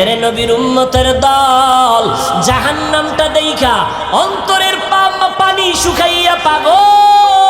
এরে নবীর উম্মতের দল জাহান্নামটা দেইখা অন্তরের পানি শুকাইয়া পাগল।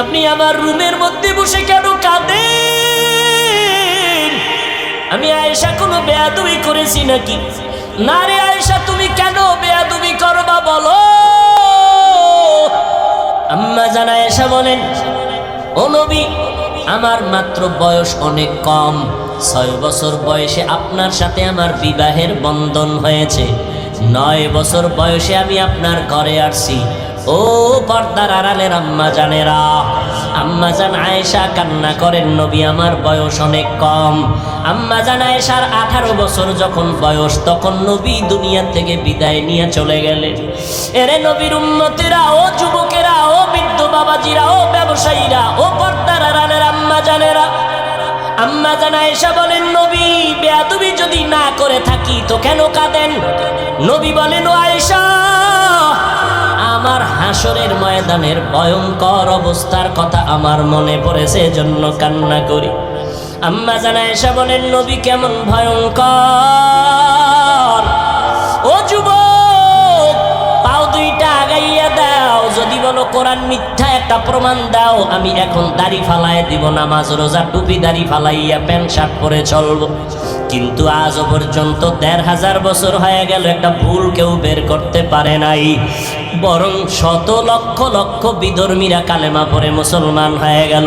আপনি আমার রুমের মধ্যে বসে কেন কাঁদেন? আমি আয়েশা কোনো বেয়াদুবি করেছি নাকি? না রে আয়েশা, তুমি কেন বেয়াদুবি করবা বলো? আম্মা জানা এসা বলেন, ও নবী, আমার মাত্র বয়স অনেক কম। ছয় বছর বয়সে আপনার সাথে আমার বিবাহের বন্ধন হয়েছে। নয় বছর বয়সে আমি আপনার ঘরে আসছি। ও পর্দার আড়ালের আম্মা জানেরা। আম্মা জান আয়েশা কান্না করেন, নবী আমার বয়স অনেক কম। আম্মা জান আয়েশার আঠারো বছর যখন বয়স, তখন নবী দুনিয়া থেকে বিদায় নিয়ে চলে গেলেন। এরে নবীর উন্নতিরা ও যুবকেরা, ও বৃদ্ধ বাবাজিরা, ও ব্যবসায়ীরা, ও পর্দার আড়ালের আম্মা জানেরা। আম্মা জানা এসা বলেন, নবী, বেয়াদুবি যদি না করে থাকি তো কেন কাঁদেন? নবী বলেন, ও আয়েশা আমার হাসরের ময়দানের ভয়ঙ্কর অবস্থার কথা আমার মনে পড়েছে জন্য কান্না করি। আম্মা জানা এসা বলেন, নবী কেমন ভয়ঙ্কর। ও যুবক, পাও দুইটা আগাইয়া দাও। যদি বলো কোরআন মিথ্যা, একটা প্রমাণ দাও। আমি এখন দাড়ি ফালাই দিব, নামাজ, রোজা, টুপি দাড়ি ফালাইয়া প্যান্ট, শার্ট পরে চলবো। কিন্তু আজ পর্যন্ত দেড় হাজার বছর হয়ে গেল, একটা ভুল কেউ বের করতে পারে নাই। বরং শত লক্ষ লক্ষ বিধর্মীরা কালেমা পরে মুসলমান হয়ে গেল।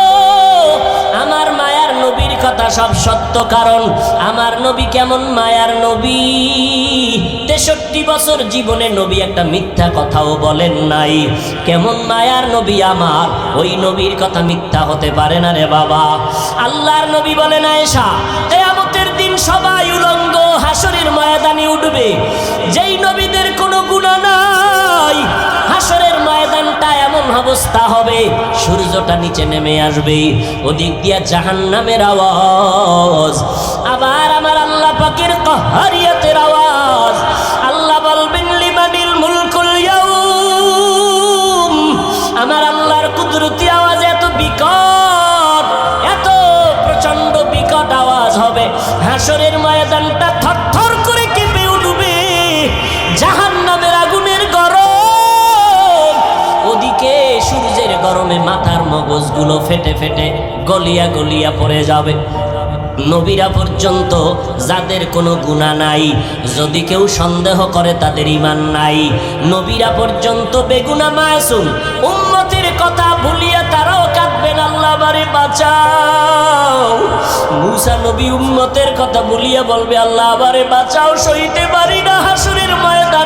কথা সব সত্য, কারণ আমার নবী কেমন মায়ার নবী। তেষট্টি বছর জীবনে নবী একটা মিথ্যা কথাও বলেন নাই। কেমন মায়ার নবী আমার, ওই নবীর কথা মিথ্যা হতে পারে না রে বাবা। আল্লাহর নবী বলেন, আয়েশা কেয়ামতের দিন সবাই উলঙ্গ, হাসরের ময়দানে উঠবে। যেই নবীদের কোনো গুণা নাই, হাসরের ময়দানটা এমন অবস্থা হবে, সূর্যটা নিচে নেমে আসবে, ওদিক দিয়া জাহান নামের আওয়াজ। আবার আমার আল্লাহ পাকের কহারিয়াতের আওয়াজ। ফেটে ফেটে গলিয়া গলিয়া পড়ে যাবে। নবীরা পর্যন্ত যাদের কোনো গুণা নাই, যদি কেউ সন্দেহ করে তাদের ইমান নাই। নবীরা পর্যন্ত বেগুনা মাসুম, উম্মতের কথা ভুলিয়া তারাও কাঁদবেন, আল্লাহ বারে বাঁচাও। মুসা নবী উম্মতের কথা ভুলিয়া বলবে, আল্লাহ বারে বাঁচাও, সইতে পারি না হাসুরের অবস্থা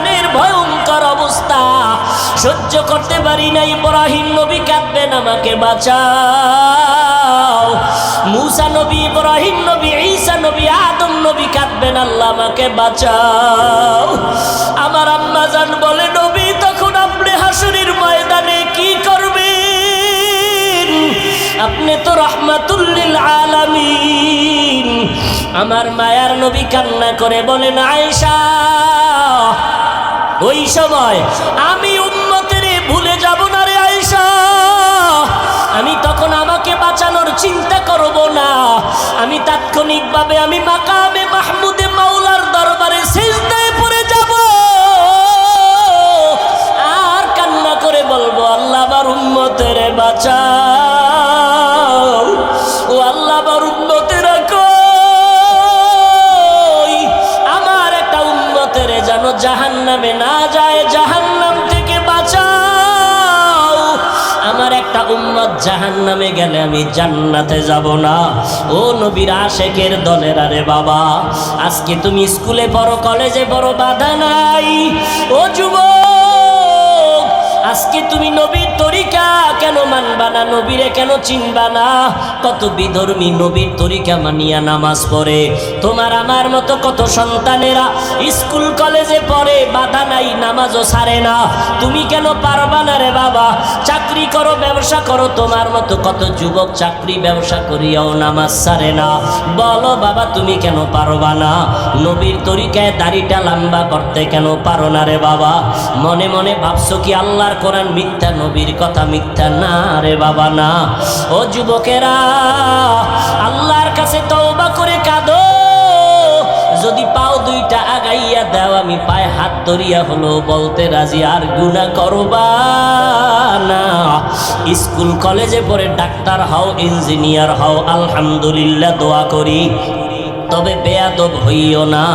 সহ্য করতে পারি না, ইব্রাহিম নবী কাঁদবেন, আমাকে বাঁচাও। মুসা নবী, ইব্রাহিম নবী, ঈসা নবী, আদম নবী কাঁদবেন, আল্লাহ আমাকে বাঁচাও। আমার আম্মা জান বলে, নবী, তখন আপনি হাসুরির ময়দানে কি করবেন? আপনি তো রহমাতুল্লিল আলামিন। আমার মায়ার নবী কান্না করে বলেন, আয়েশা, ওই সময় আমি যাব না রে আয়েশা আমি তখন আমাকে বাঁচানোর চিন্তা করব না। আমি তাৎক্ষণিকভাবে আমি মাকামে মাহমুদে মাওলার দরবারে সিজদায় পড়ে যাব। আর কান্না করে বলব, আল্লাহ আমার উম্মতের বাঁচাও জাহান নামে গেলে আমি জান্নাতে যাব না। ও নবীর আশেকের দলের আরে বাবা, আজকে তুমি স্কুলে পড়ো, কলেজে পড়ো, বাধা নাই। ও যুবক, আজকে তুমি নবীর তরিকা কেন মানবা না, নবীরে কেন চিনবা না? কত বিধর্মী নবীর তরিকা মানিয়া নামাজ পড়ে। তোমার আমার মতো কত সন্তানেরা স্কুল, কলেজে পড়ে, বাধা নাই, নামাজও ছাড়ে না। তুমি কেন পারবা না রে বাবা? চাকরি করো, ব্যবসা করো, তোমার মতো কত যুবক চাকরি, ব্যবসা করিয়াও নামাজ ছাড়ে না। বলো বাবা, তুমি কেন পারবা না? নবীর তরিকায় দাড়িটা লম্বা করতে কেন পারো না রে বাবা? মনে মনে ভাবছ কি আল্লাহর কোরআন মিথ্যা, নবীর কথা মিথ্যা? না রে বাবা, না। ও যুবকেরা আল্লাহর কাছে তওবা করে কাঁদো। যদি পাও দুইটা আগাইয়া দাও, আমি পায়ে হাত ধরিয়া হলো বলতে রাজি, আর গুণা করবা না। স্কুল, কলেজে পড়ে ডাক্তার হও, ইঞ্জিনিয়ার হও, আলহামদুলিল্লাহ, দোয়া করি। তবে বেয়াদব হইও না।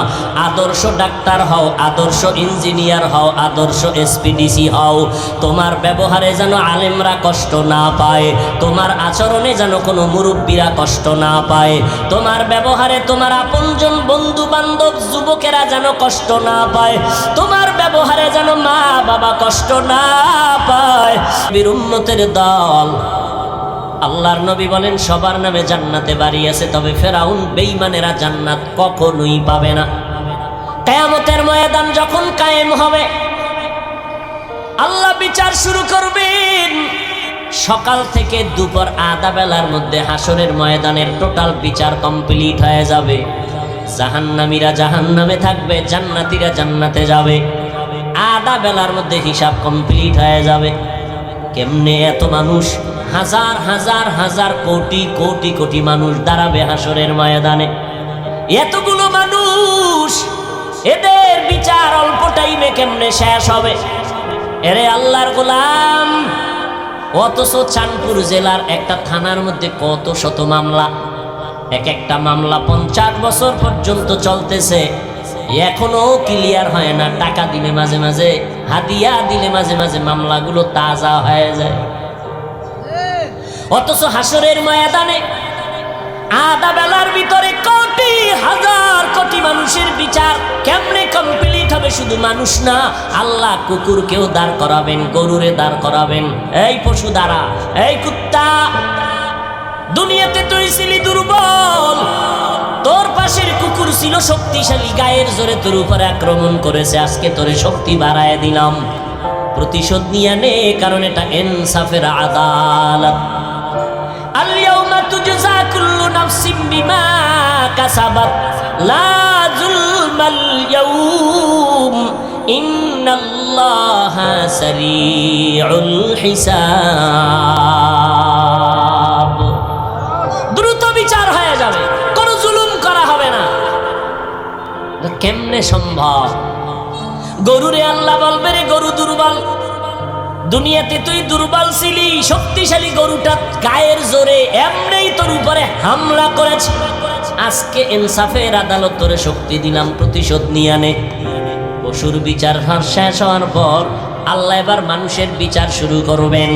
আদর্শ ডাক্তার হও, আদর্শ ইঞ্জিনিয়ার হও, আদর্শ এসপিডিসি হও। তোমার ব্যবহারে যেন আলেমরা কষ্ট না পায়, তোমার আচরণে যেন কোনো মুরব্বীরা কষ্ট না পায়। তোমার ব্যবহারে তোমার আপনজন বন্ধু বান্ধব যুবকেরা যেন কষ্ট না পায়, তোমার ব্যবহারে যেন মা বাবা কষ্ট না পায়। বীর উম্মতের দল আল্লাহর নবী বলেন, সবার নামে জান্নাতে বাড়ি আছে, তবে ফেরাউন বেঈমানেরা জান্নাত কখনোই পাবে না। কেয়ামতের ময়দান যখন কায়েম হবে, আল্লাহ বিচার শুরু করবেন। সকাল থেকে দুপুর আধা বেলার মধ্যে হাসনের ময়দানের টোটাল বিচার কমপ্লিট হয়ে যাবে। জাহান্নামীরা জাহান্নামে থাকবে, জান্নাতীরা জান্নাতে যাবে। আধা বেলার মধ্যে হিসাব কমপ্লিট হয়ে যাবে। কেমনে এত মানুষ হাজার হাজার হাজার কোটি কোটি কোটি মানুষ দাঁড়াবে হাসরের ময়দানে। এতগুলো মানুষ, এদের বিচার অল্প টাইমে কেমনে শেষ হবে? এরে আল্লাহর গোলাম, অথচ চাঁদপুর জেলার একটা থানার মধ্যে কত শত মামলা? এক একটা মামলা পঞ্চাশ বছর পর্যন্ত চলতেছে। এখনও ক্লিয়ার হয় না, টাকা দিলে মাঝে মাঝে, হাতিয়া দিলে মাঝে মাঝে মামলাগুলো তাজা হয়ে যায়। অথচ হাসরের ময়দানে আধা বেলার ভিতরে কোটি হাজার কোটি মানুষের বিচার কেমনে কমপ্লিট হবে শুধু মানুষ না? আল্লাহ কুকুরকেও দাঁড় করাবেন, গরুরে দাঁড় করাবেন। এই পশু দ্বারা এই কুত্তা, দুনিয়াতে তুই ছিলি দুর্বল। তোর পাশের কুকুর ছিল শক্তিশালী, গায়ের জোরে তোর উপরে আক্রমণ করেছে, আজকে তোরে শক্তি বাড়ায় দিলাম। প্রতিশোধ নিয়ে নে, কারণ এটা এনসাফের আদালত। তুজা কুল্লু নাফসিম বিমা কাসাবাত লা যুলমাল ইয়াউম ইন্নাল্লাহা সারিউল হিসাব দ্রুত বিচার হয়ে যাবে। কোনো জুলুম করা হবে না। কেমনে সম্ভব? গরুরে আল্লাহ বলবে রে, গরু দুর্বল। দুনিয়াতে তুই দুর্বল ছিলি, শক্তিশালী গরুটা গায়ের জোরে এমনি তোর উপরে হামলা করেছে। আজকে ইনসাফের আদালত তোরে শক্তি দিলাম, প্রতিশোধ নিয়ে আনে। পশুর বিচার শেষ হওয়ার পর আল্লাহ এবার মানুষের বিচার শুরু করবেন।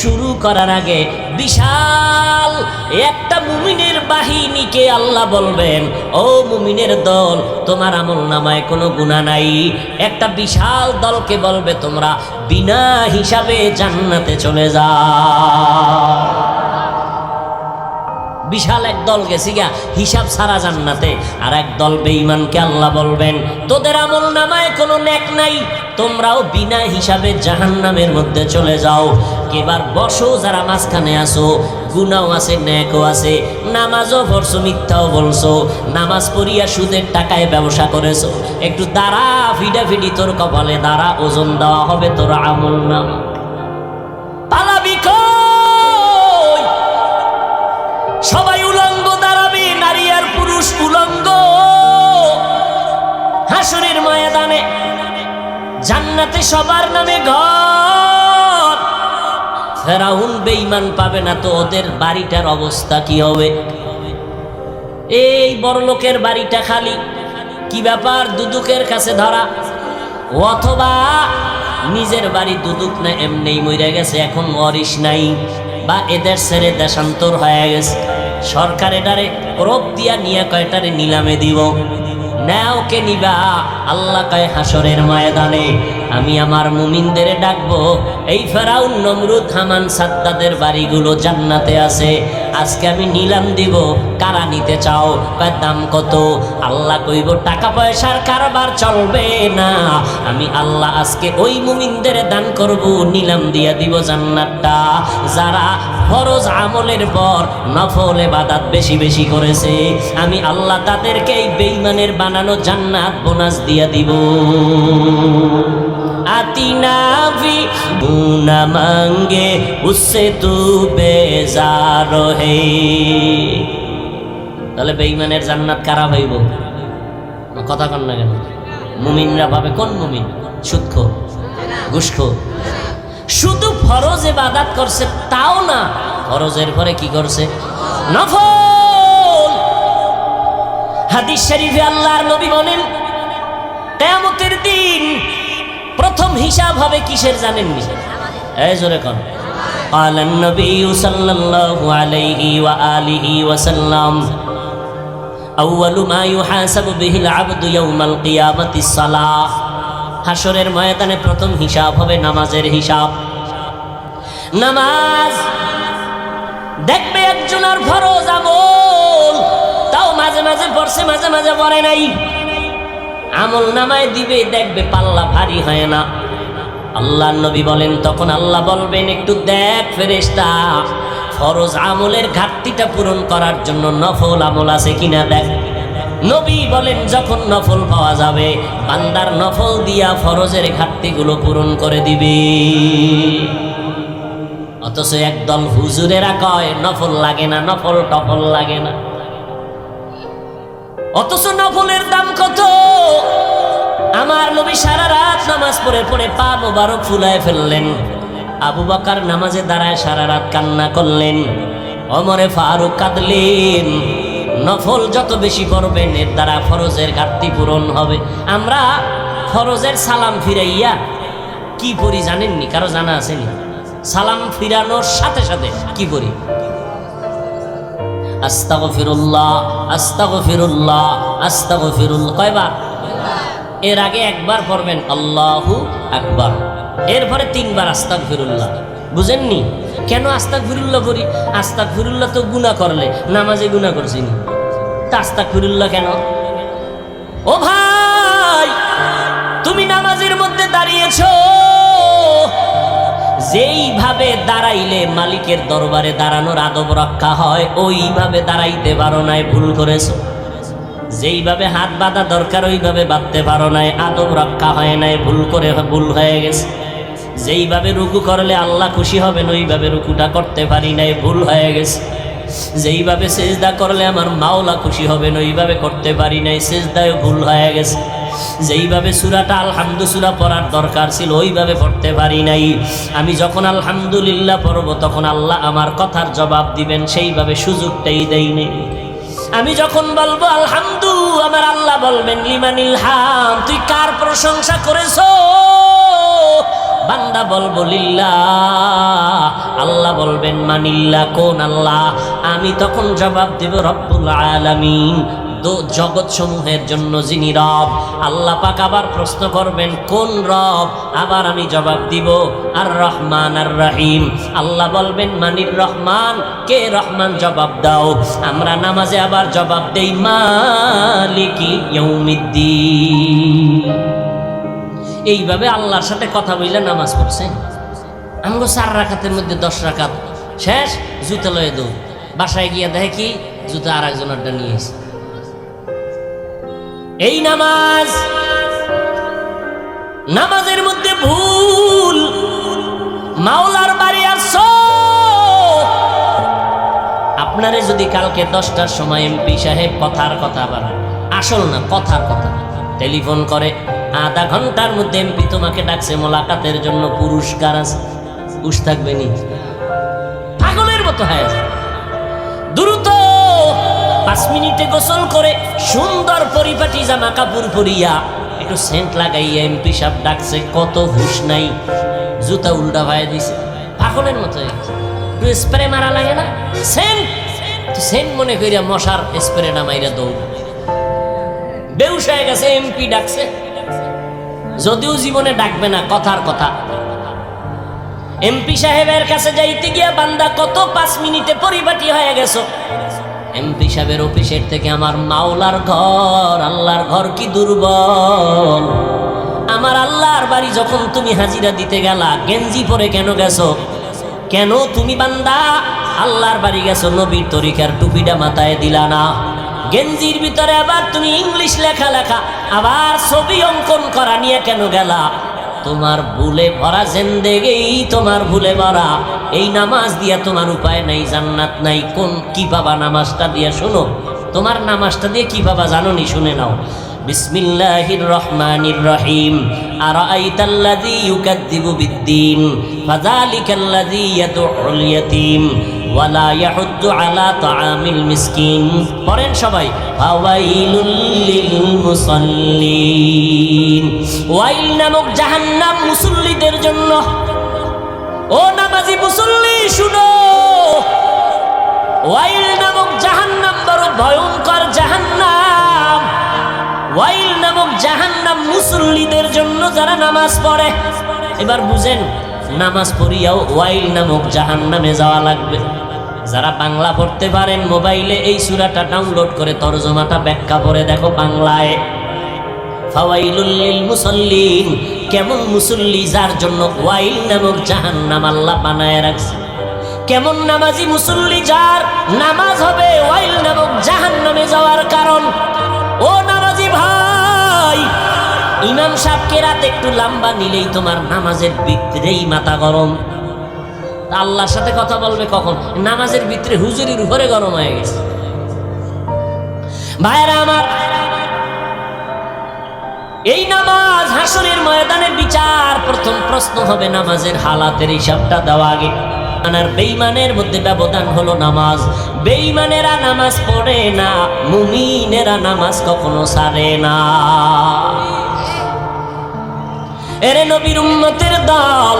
শুরু করার আগে বিশাল একটা মুমিনের বাহিনীকে আল্লাহ বলবেন, ও মুমিনের দল, তোমার আমল নামায় কোনো গুণা নাই। একটা বিশাল দলকে বলবে, তোমরা বিনা হিসাবে জান্নাতে চলে যাও। বিশাল এক দল গেছি গা হিসাব সারা জান্নাতে। আর এক দল বেঈমানকে আল্লাহ বলবেন, তোদের আমল নামায় কোনো নেক নাই। তোমরাও বিনা হিসাবে জাহান্নামের মধ্যে চলে যাও। এবার বসো, যারা মাঝখানে আসো গুনাও আছে, ন্যাকও আছে, নামাজও পড়ছো, মিথ্যাও বলছো, নামাজ পড়িয়া সুদের টাকায় ব্যবসা করেছ। একটু দাঁড়া, ফিডাফিডি তোর কপালে, দাঁড়া, ওজন দেওয়া হবে তোর আমল নামা। পালাবি সবাই উলঙ্গ, দাঁড়াবে, নারী আর পুরুষ উলঙ্গ। হাসুরের ময়দানে জান্নাতে সবার নামে ঘর ফেরাউন বেঈমান পাবে না তো ওদের বাড়িটার অবস্থা কি হবে? এই বড় লোকের বাড়িটা খালি। কি ব্যাপার দুদুকের কাছে ধরা? অথবা নিজের বাড়ি দুদুক না এমনি মরে গেছে, এখন অরিস নাই বা এদের ছেড়ে দেশান্তর হয়ে গেছে। সরকার এটারে ক্রোপ দিয়া নিয়ে কয়টারে নিলামে দিব? নাও কে নিবা আল্লাহ কয় হাসরের ময়দানে। আমি আমার মুমিনদের ডাকবো। এই ফেরাউন, নমরুদ, হামান, সাদ্দাদের বাড়িগুলো জান্নাতে আছে। আজকে আমি নিলাম দিব। কারা নিতে চাও? কয়, দাম কত? আল্লাহ কইব, টাকা পয়সার কারবার চলবে না। আমি আল্লাহ আজকে ওই মুমিনদের দান করব, নিলাম দিয়া দিব জান্নাতটা। যারা ফরজ আমলের পর নফল বাদাত বেশি বেশি করেছে, আমি আল্লাহ তাদেরকে এই বেইমানের বানানো জান্নাত বোনাস দিয়া দিব। আতিনা ভি গুনা মাঙ্গে, উসে তু বেজার হে। তাহলে বেইমানের জান্নাত কারা হইব কথা কন না কেন? মুমিনরা ভাবে কোন মুমিন? সুৎখো ঘুষখো শুধু ফরজ এবাদাত করছে, তাও না, ফরজের পরে কি করছে? নফল! হাদিস শরীফে আল্লাহর নবী বলেন, কেয়ামতের দিন প্রথম হিসাব হবে কিসের জানেননি এই জোরে কোন قال النبي صلى الله عليه وآله وسلم أول ما يحاسب به العبد يوم القيامة الصلاة হাসরের ময়দানে প্রথম হিসাব হবে নামাজের হিসাব নামাজ দেখবে একজনের ফরজ আমল তাও মাঝে মাঝে পড়ছে মাঝে মাঝে পড়ে নাই আমল নামায় দিবে, দেখবে পাল্লা ভারী হয় না। আল্লাহ নবী বলেন, তখন আল্লাহ বলবেন, একটু দেখ ফেরেশতা, ফরজ আমলের ঘাটতিটা পূরণ করার জন্য নফল আমল আছে কিনা দেখ। নবী বলেন, যখন নফল পাওয়া যাবে, বান্দার নফল দিয়া ফরজের ঘাটতিগুলো পূরণ করে দিবে। অথচ একদল হুজুরেরা কয়, নফল লাগে না, নফল টফল লাগে না। অথচ নফলের দাম কত? আমার নবী সারা রাত নামাজ পড়ে পড়ে পা মোবারক ফুলায় ফেললেন। আবু বাকার নামাজে দাঁড়ায় সারা রাত কান্না করলেন। অমরে ফারুক কাঁদলেন। নফল যত বেশি পড়বেন এর দ্বারা ফরজের ঘাটতি পূরণ হবে। আমরা ফরজের সালাম ফিরাইয়া কি পড়ি জানেননি? কারও জানা আসেনি সালাম ফিরানোর সাথে সাথে কি করি আস্তাগফিরুল্লাহ আস্তাগফিরুল্লাহ, আস্তাগফিরুল কয়বার? এর আগে একবার পড়বেন, আল্লাহু আকবার। এরপরে তিনবার আস্তাক ফিরুল্লাহ বুঝেননি? কেন আস্তাক ফিরুল্লাহ করি? আস্তাক ফিরুল্লাহ তো গুণা করলে, নামাজে গুণা করছিনি তা আস্তাগফিরুল্লাহ কেন? ও ভাই! যেইভাবে দাঁড়াইলে মালিকের দরবারে দাঁড়ানোর আদব রক্ষা হয়, ওইভাবে দাঁড়াইতে পারো নাই, ভুল করেছ। যেইভাবে হাত বাঁধা দরকার, ওইভাবে বাঁধতে পারো নাই, আদব রক্ষা হয় নাই, ভুল করে ভুল হয়ে গেছে। যেইভাবে রুকু করলে আল্লাহ খুশি হবেন, ওইভাবে রুকুটা করতে পারি নাই, ভুল হয়ে গেছে। যেইভাবে সেজদা করলে আমার মাওলা খুশি হবেন, ওইভাবে করতে পারি নাই সেজদায় ভুল হয়ে গেছে। যেইভাবে সুরাটা আলহামদু সুরা পড়ার দরকার ছিল, ওইভাবে পড়তে পারি নাই। আমি যখন আলহামদুলিল্লাহ পড়ব, তখন আল্লাহ আমার কথার জবাব দিবেন, সেইভাবে সুযোগটাই দেই নেই। আমি যখন বলব, আলহামদু আমার আল্লাহ বলবেন, লিমানিল হাম তুই কার প্রশংসা করেছ? বান্দা বলব, লিল্লাহ আল্লাহ বলবেন মানিল্লা কোন আল্লাহ? আমি তখন জবাব দেব, রব্বুল আলামিন জগৎ সমূহের জন্য যিনি রব, আল্লাহ পাক আবার প্রশ্ন করবেন, কোন রব? আবার আমি জবাব দিব আর রহমান আর রহিম আল্লাহ বলবেন মানির রহমান, কে রহমান? জবাব দাও। আমরা নামাজে আবার জবাব দেই, মালিকি এইভাবে আল্লাহর সাথে কথা বললে নামাজ পড়ছেন আমগো চার রাখাতের মধ্যে দশ রাখাত শেষ, জুতো লয়ে দৌ বাসায় গিয়ে দেখে কি জুতো আর একজনেরটা নিয়ে এসে এই নামাজ নামাজের মধ্যে ভুল, মাওলার বাড়ি আসছো আপনারে যদি কালকে দশটার সময় এমপি সাহেব কথার কথা বাড়ায় আসল না কথার কথা টেলিফোন করে, আধা ঘণ্টার মধ্যে এমপি তোমাকে ডাকছে, মোলাকাতের জন্য পুরস্কার আছে। পুষ থাকবে নি? পাগলের মতো হয়ে যায় পাঁচ মিনিটে গোসল করে সুন্দর পরিপাটি জামা কাপড় পরিয়া একটু সেন্ট লাগাইয়া এমপি সাহেব ডাকছে, কত হুশ নাই, জুতা উল্টা ভাই দিছে। পাগলের মতো একটু স্প্রে মারা লাগে না? সেম সেম মনে করিয়া মশার স্প্রে না মাইরা দৌড়। বেউস হয়ে গেছে, এমপি ডাকছে। যদিও জীবনে ডাকবে না, কথার কথা। এমপি সাহেবের কাছে যাইতে গিয়া বান্দা কত পাঁচ মিনিটে পরিপাটি হয়ে গেছো। এমপি সাহেবের অফিসের থেকে আমার মাওলার ঘর, আল্লাহর ঘর কি দুর্বল? আমার আল্লাহর বাড়ি যখন তুমি হাজিরা দিতে গেলা, গেঞ্জি পরে কেন গেছো? কেন তুমি বান্দা? আল্লাহর বাড়ি গেছো, নবীর তরিকার টুপিটা মাথায় দিলা না। গেঞ্জির ভিতরে আবার তুমি ইংলিশ লেখা লেখা, আবার ছবি অঙ্কন করা নিয়ে কেন গেলা? তোমার ভুলে ভরা জেন্দেগেই তোমার ভুলে ভরা এই নামাজ দিয়া তোমার উপায় নাই, জান্নাত নাই। কোন কি পাবা নামাজটা দিয়া শোনো? তোমার নামাজটা দিয়ে কি পাবা জানো নি শুনে নাও। বিসমিল্লাহির রহমানির রহিম আরাআইতাল্লাযী ইউকাযযিবু বিদ্দীন, ফাযালিকাল্লাযী ইয়াদউল ইয়াতীম, ওয়ালা ইয়াহুদ্দু আলা তাআমিল মিসকিন। পড়েন সবাই, ফাওয়াইলুল লিল মুসাল্লিন ওয়াইল নামক জাহান্নাম মুসল্লিদের জন্য। ও নামাজি মুসল্লি, শুনো। ওয়াইল নামক জাহান্নাম বড় ভয়ঙ্কর জাহান্নাম। ওয়াইল নামক জাহান্নাম মুসল্লিদের জন্য যারা নামাজ পড়ে। এবার বুঝেন, নামাজ পড়িয়াও ওয়াইল নামক জাহান্নামে যাওয়া লাগবে। যারা বাংলা পড়তে পারেন, মোবাইলে এই সুরাটা ডাউনলোড করে তরজমাটা ব্যাখ্যা করে দেখো বাংলায়। ফাওয়াইলুল লিল কেমন মুসল্লি যার জন্য ওয়াইল নামক জাহান্নাম আল্লাহ বানায় রাখছে। কেমন নামাজি মুসল্লি যার নামাজ হবে ওয়াইল নামক জাহান্নামে যাওয়ার কারণ। ও ভাই ইমাম সাহেবকে রাত একটু লম্বা নিলেই তোমার নামাজের ভিতরেই মাথা গরম। আল্লাহর সাথে কথা বলবে কখন? নামাজের ভিতরে হুজুরির উপরে গরম হয়ে গেছে। ভাইরা আমার, এই নামাজ হাসরের ময়দানে বিচার প্রথম প্রশ্ন হবে নামাজের হালাতের হিসাবটা দেওয়া আগে। আর বেইমানের মধ্যে ব্যবধান হলো নামাজ। বেইমানেরা নামাজ পড়ে না, মুমিনেরা নামাজ কখনো সারে না। এরে নবীর উম্মতের দল।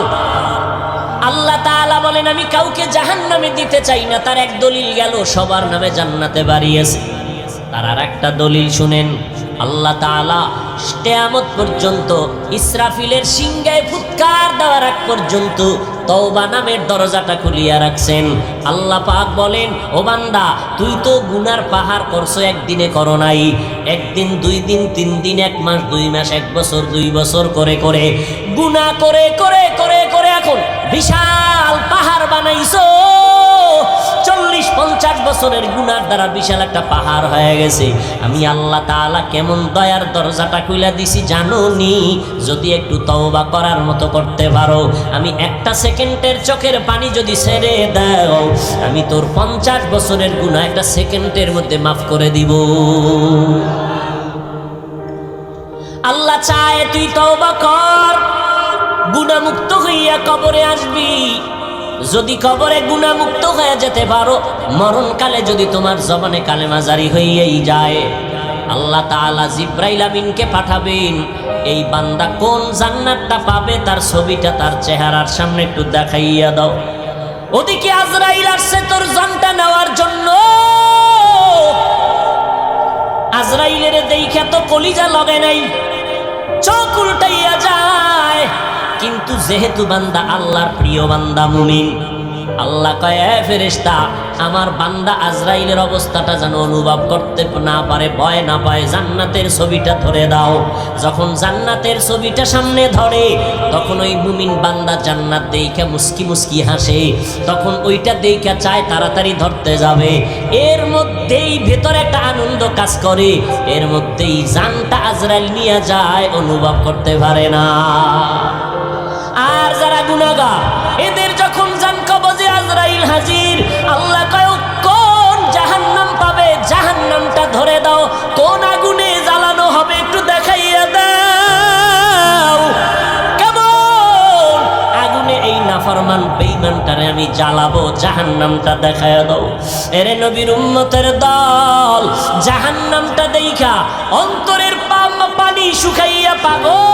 আল্লাহ তাআলা বলেন, আমি কাউকে জাহান্নামে দিতে চাই না। তার এক দলিল গেল, সবার নামে জান্নাতে বাড়িয়েছে। তার আর একটা দলিল শুনেন, আল্লাহ তাআলা স্টেয়ামত পর্যন্ত ইসরাফিলের সিংগায় ফুৎকার দেওয়ার এক পর্যন্ত তওবা নামের দরজাটা খুলিয়া রাখছেন। আল্লাহ পাক বলেন, ও বান্দা, তুই তো গুনার পাহাড় করছ, একদিনে করো নাই। একদিন, দুই দিন, তিন দিন, এক মাস, দুই মাস, এক বছর, দুই বছর করে করে। গুনাহ করে করে করে করে এখন বিশাল পাহাড় বানাইছো। চল্লিশ, পঞ্চাশ বছরের গুনার দ্বারা বিশাল একটা পাহাড় হয়ে গেছে। আমি আল্লাহ তাআলা কেমন দয়ার দরজাটা খুলে দিছি জানো নি? যদি একটু তওবা করার মতো করতে পারো। আমি একটা সেকেন্ডের চোখের পানি যদি ছেড়ে দাও, আমি তোর পঞ্চাশ বছরের গুণা একটা সেকেন্ডের মধ্যে মাফ করে দিব। আল্লাহ চায় তুই তওবা কর গুণামুক্ত হইয়া কবরে আসবি। যদি কবরে গুণামুক্ত হয়ে যেতে পারো, মরণকালে যদি তোমার জবানে কালেমা জারি হইয়াই যায়, আল্লাহ তাআলা জিব্রাইল আমিনকে পাঠাবেন। এই বান্দা কোন জান্নাতটা পাবে, তার ছবিটা তার চেহারার সামনে একটু দেখাইয়া দাও। ওদিকে আজরাইল আসছে তোর জানটা নেওয়ার জন্য। আজরাইলের দেখা তো কলিজা লগে নাই, চোখ উল্টাইয়া যায়। কিন্তু যেহেতু বান্দা আল্লাহর প্রিয় বান্দা মুমিন আল্লাহ কয়, "এ ফেরেশতা, আমার বান্দা আজরাইলের অবস্থাটা যেন অনুভব করতে না পারে, ভয় না পায়, জান্নাতের ছবিটা ধরে দাও। যখন জান্নাতের ছবিটা সামনে ধরে, তখন ওই মুমিন বান্দা জান্নাত দেইখা মুস্কি মুস্কি হাসে। তখন ওইটা দেইখা চায় তাড়াতাড়ি ধরতে যাবে। এর মধ্যেই ভেতরে একটা আনন্দ কাজ করে। এর মধ্যেই জানটা আজরাইল নিয়ে যায়, অনুভব করতে পারে না। আর যারা গুনাগার এদের নাফরমান বেঈমানটারে আমি জ্বালাবো, জাহান্নামটা দেখায় দাও। এরে নবীর উম্মতের দল, জাহান্নামটা দেখা অন্তরের পাম পানি শুকাইয়া পাগল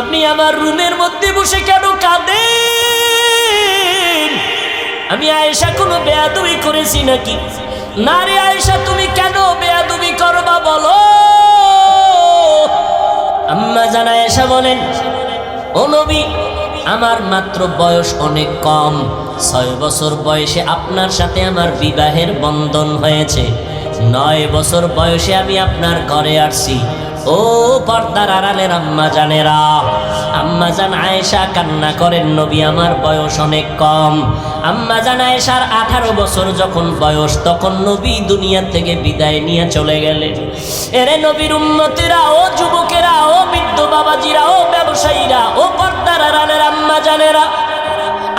আপনি আমার রুমের মধ্যে বসে কেন কাঁদেন? আমি আয়েশা কোনো বেয়াদুবি করেছি নাকি? না রে আয়েশা, তুমি কেন বেয়াদুবি করবা বলো? আম্মা জানা এসা বলেন, ও নবী, আমার মাত্র বয়স অনেক কম। ছয় বছর বয়সে আপনার সাথে আমার বিবাহের বন্ধন হয়েছে। নয় বছর বয়সে আমি আপনার ঘরে আসছি। ও পর্দার আড়ালের আম্মা জানেরা, আম্মা জান আয়েশা কান্না করেন, নবী আমার বয়স অনেক কম। আম্মা জান আয়েশার আঠারো বছর যখন বয়স, তখন নবী দুনিয়া থেকে বিদায় নিয়ে চলে গেলেন। এরে নবীর উন্নতিরা ও যুবকেরা, ও বৃদ্ধ বাবাজিরা, ও ব্যবসায়ীরা, ও পর্দার আড়ালের আম্মা জানেরা।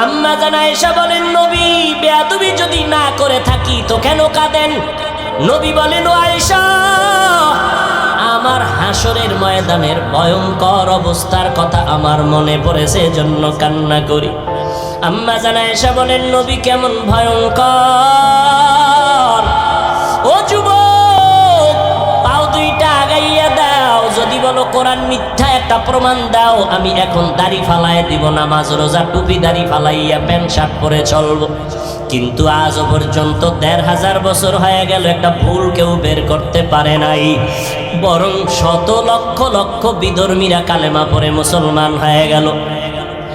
আম্মা জানা এসা বলেন, নবী, বেয়াদবি যদি না করে থাকি তো কেন কাঁদেন? নবী বলেন আয়েশা, আমার হাসরের ময়দানের ভয়ঙ্কর অবস্থার কথা আমার মনে পড়েছে জন্য কান্না করি। আম্মা জানা এসা বলেন, নবী কেমন ভয়ঙ্কর। একটা প্রমাণ দাও, আমি এখন দাড়ি ফালাই দিব, নামাজ, রোজা টুপি, দাড়ি ফালাইয়া প্যান্ট, শার্ট পরে চলব। কিন্তু আজ পর্যন্ত দেড় হাজার বছর হয়ে গেল, একটা ভুল কেউ বের করতে পারে নাই। বরং শত লক্ষ লক্ষ বিধর্মীরা কালেমা পরে মুসলমান হয়ে গেল।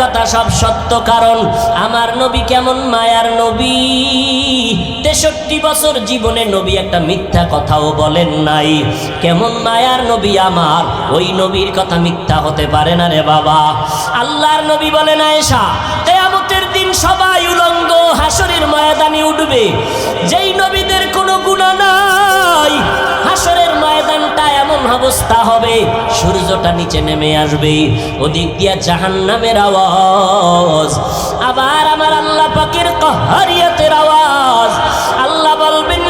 কথা সব সত্য, কারণ আমার নবী কেমন মায়ার নবী? তেষট্টি বছর জীবনে নবী একটা মিথ্যা কথাও বলেন নাই। কেমন মায়ার নবী আমার? ওই নবীর কথা মিথ্যা হতে পারে না রে বাবা। আল্লাহর নবী বলেন, আয়েশা, কেয়ামতের দিন সবাই উলঙ্গ হাসরের ময়দানে উঠবে। যেই নবীদের কোনো গুণা নাই হাসরের ময়দানটা এমন অবস্থা হবে, সূর্যটা নিচে নেমে আসবে, ওদিক দিয়া জাহান নামের আওয়াজ, আবার আমার আল্লাহ পাকের কহারিয়াতের আওয়াজ, আল্লাহ বলবেন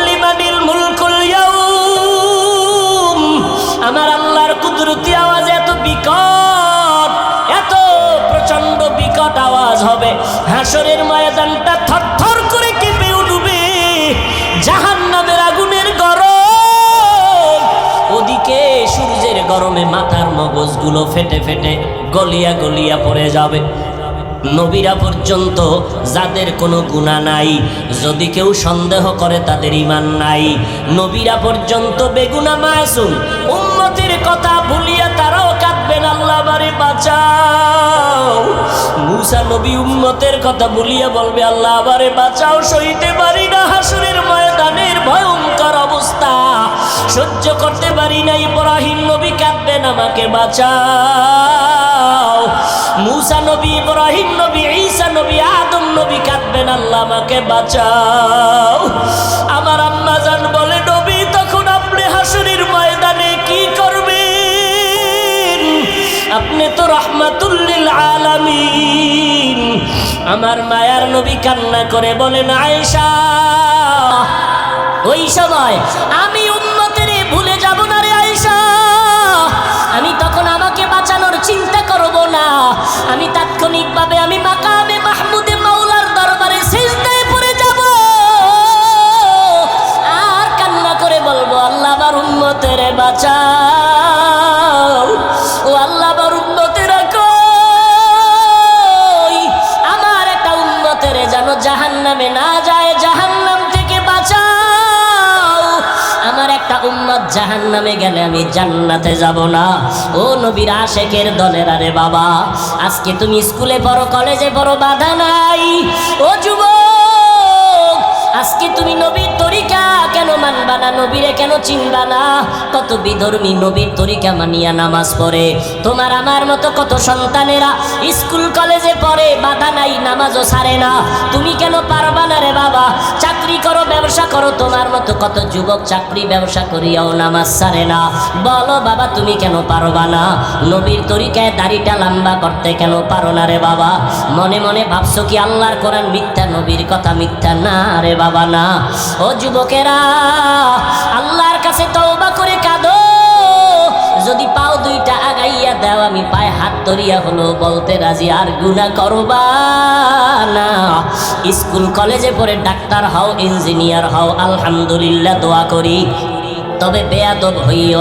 মাথার মগজগুলো ফেটে ফেটে গলিয়া গলিয়া পড়ে যাবে। নবীরা পর্যন্ত যাদের কোনো গুণা নাই, যদি কেউ সন্দেহ করে তাদের ইমান নাই। নবীরা পর্যন্ত বেগুনা মাসুম উন্নতির কথা ভুলিয়া তারাও কাঁদবেন আল্লাহ বারে বাঁচাও। মুসা নবী উম্মতের কথা ভুলিয়া বলবে, আল্লাহ বারে বাঁচাও, সইতে পারি না হাসুরের ময়দানের ভয়ঙ্কর অবস্থা। সহ্য করতে পারি না, ইব্রাহিম নবী কাঁদবেন, আমাকে বাঁচাও। মুসা নবী, ইব্রাহিম নবী, ঈসা নবী, আদম নবী কাঁদবেন, আল্লাহ আমাকে বাঁচাও। আমার আম্মা জান বলে আপনি তো রহমাতুল্লিল আলামিন। আমার মায়ার নবী কান্না করে বলেন, আয়েশা, ওই সময় আমি উম্মতের ভুলে যাব না রে আয়েশা। আমি তখন আমাকে বাঁচানোর চিন্তা করব না। আমি তাৎক্ষণিকভাবে আমি মাকামে মাহমুদে মাওলার দরবারে সিজদায় পড়ে যাব। আর কান্না করে বলব, আল্লাহ আমার উম্মতের বাঁচাও জাহান নামে গেলে আমি জান্নাতে যাব না। ও নবীর আশেকের দলের আরে বাবা, আজকে তুমি স্কুলে পড়ো, কলেজে পড়ো, বাধা নাই। ও যুবক, আজকে তুমি নবীর তরিকা কেন মানবা না, নবীরে কেন চিনবা না? কত বিধর্মী নবীর তরিকা মানিয়া নামাজ পড়ে। তোমার আমার মতো কত সন্তানেরা স্কুল, কলেজে পড়ে, বাধা নাই, নামাজও ছাড়ে না। তুমি কেন পারবা রে বাবা, চাকরি করো, ব্যবসা করো, তোমার মতো কত যুবক চাকরি, ব্যবসা করিয়াও নামাজ ছাড়ে না। বলো বাবা, তুমি কেন নবীর তরিকায় দাড়িটা লম্বা করতে কেন পারো না রে বাবা? মনে মনে ভাবছ কি আল্লাহর কোরআন মিথ্যা, নবীর কথা মিথ্যা? না রে বাবা, না। ও যুবকেরা, আল্লাহর কাছে তওবা করে কাঁদো যদি পাও দুইটা আগাইয়া দাও, আমি পায়ে হাত ধরিয়া হলো বলতে রাজি। আর গুণা করবা না। স্কুল, কলেজে পড়ে ডাক্তার হও, ইঞ্জিনিয়ার হও, আলহামদুলিল্লাহ, দোয়া করি। তবে বেয়াদব হইও।